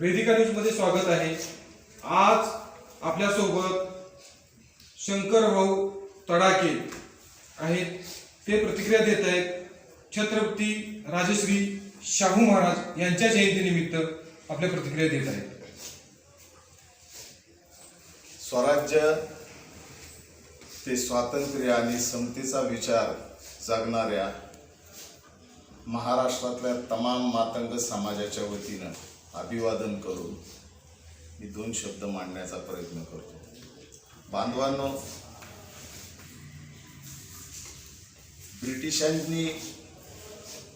वेदिका न्यूजमध्ये स्वागत आहे. आज आपल्यासोबत शंकर भाऊ तडाके आहेत. ते प्रतिक्रिया देत आहेत छत्रपती राजश्री शाहू महाराज यांच्या जयंतीनिमित्त आपल्या प्रतिक्रिया देत आहेत. स्वराज्य ते स्वातंत्र्य आणि समतेचा विचार जगणाऱ्या महाराष्ट्रातल्या तमाम मातंग समाजाच्या वतीनं अभिवादन करून मी दोन शब्द मांडण्याचा प्रयत्न करतो. बांधवांनो ब्रिटिशांनी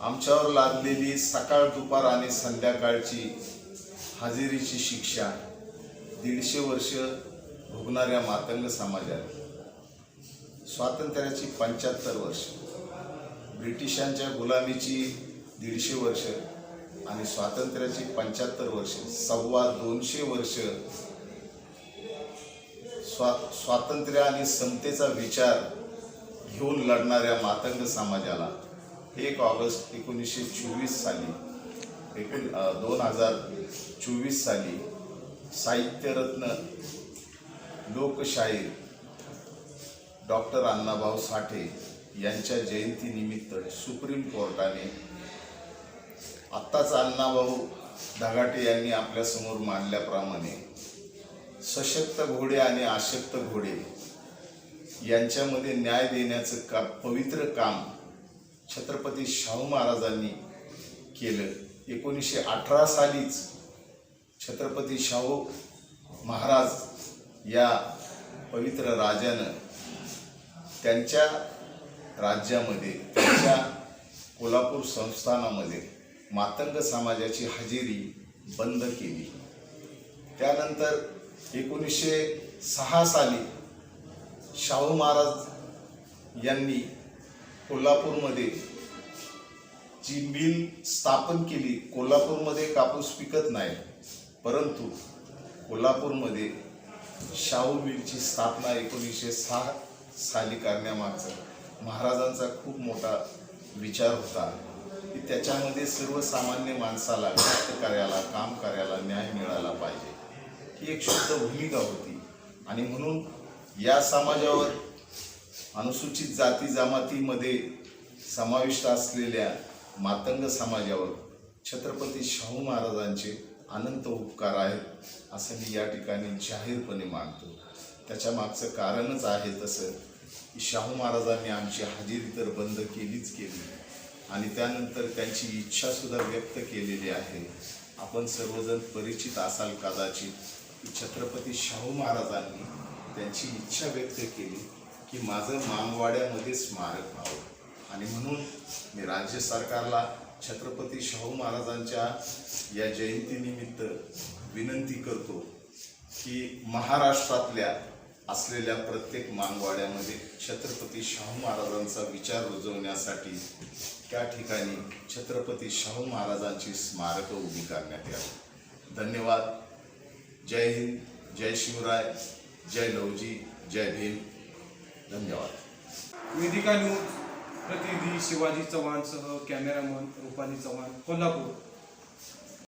आमच्यावर लादलेली सकाळ दुपार आणि संध्याकाळची हजेरीची शिक्षा दीडशे वर्ष भोगणाऱ्या मातंग समाजात स्वातंत्र्याची पंच्याहत्तर वर्ष ब्रिटिशांच्या गुलामीची दीडशे वर्ष आणि स्वातंत्र्याची पंच्याहत्तर वर्ष सव्वा दोनशे वर्ष स्वा स्वातंत्र्य आणि समतेचा विचार घेऊन लढणाऱ्या मातंग समाजाला एक ऑगस्ट एकोणीसशे चोवीस साली एकूण दोन हजार चोवीस साली साहित्यरत्न लोकशाहीर डॉक्टर अण्णाभाऊ साठे यांच्या जयंतीनिमित्त सुप्रीम कोर्टाने आत्ताच अण्णाभाऊ धगाटे यांनी आपल्यासमोर मांडल्याप्रमाणे सशक्त घोडे आणि अशक्त घोडे यांच्यामध्ये न्याय देण्याचं का पवित्र काम छत्रपती शाहू महाराजांनी केलं. एकोणीसशे अठरा सालीच छत्रपती शाहू महाराज या पवित्र राजानं त्यांच्या राज्यामध्ये त्यांच्या कोल्हापूर संस्थानामध्ये मातंग समाजाची हजेरी बंद केली. त्यानंतर एकोणीसशे सहा साली शाहू महाराज यांनी कोल्हापूरमध्ये जी मिल स्थापन केली कोल्हापूरमध्ये कापूस पिकत नाही परंतु कोल्हापूरमध्ये शाहू मिलची स्थापना एकोणीसशे सहा साली करण्यामागचा महाराजांचा खूप मोठा विचार होता. की त्याच्यामध्ये सर्वसामान्य माणसाला कार्याला काम करायला न्याय मिळाला पाहिजे. ही एक शुद्ध भूमिका होती. आणि म्हणून या समाजावर अनुसूचित जाती जमातीमध्ये समाविष्ट असलेल्या मातंग समाजावर छत्रपती शाहू महाराजांचे अनंत उपकार आहेत असं मी या ठिकाणी जाहीरपणे मानतो. त्याच्या मागचं कारणच आहे तसं की शाहू महाराजांनी आमची हजेरी तर बंद केलीच केली. आणि त्यानंतर त्यांची इच्छासुद्धा व्यक्त केलेली आहे. आपण सर्वजण परिचित असाल कदाचित छत्रपती शाहू महाराजांनी त्यांची इच्छा व्यक्त केली की माझं मामवाड्यामध्ये स्मारक व्हावं. आणि म्हणून मी राज्य सरकारला छत्रपती शाहू महाराजांच्या या जयंतीनिमित्त विनंती करतो की महाराष्ट्रातल्या असलेल्या प्रत्येक मानवाड्यामध्ये छत्रपती शाहू महाराजांचा विचार रुजवण्यासाठी त्या ठिकाणी छत्रपती शाहू महाराजांची स्मारकं उभी करण्यात यावी. धन्यवाद. जय हिंद जय शिवराय जय लवजी जय भीम. धन्यवाद. वेदिका न्यूज प्रतिनिधी शिवाजी चव्हाणसह कॅमेरामन रुपाली चव्हाण कोल्हापूर.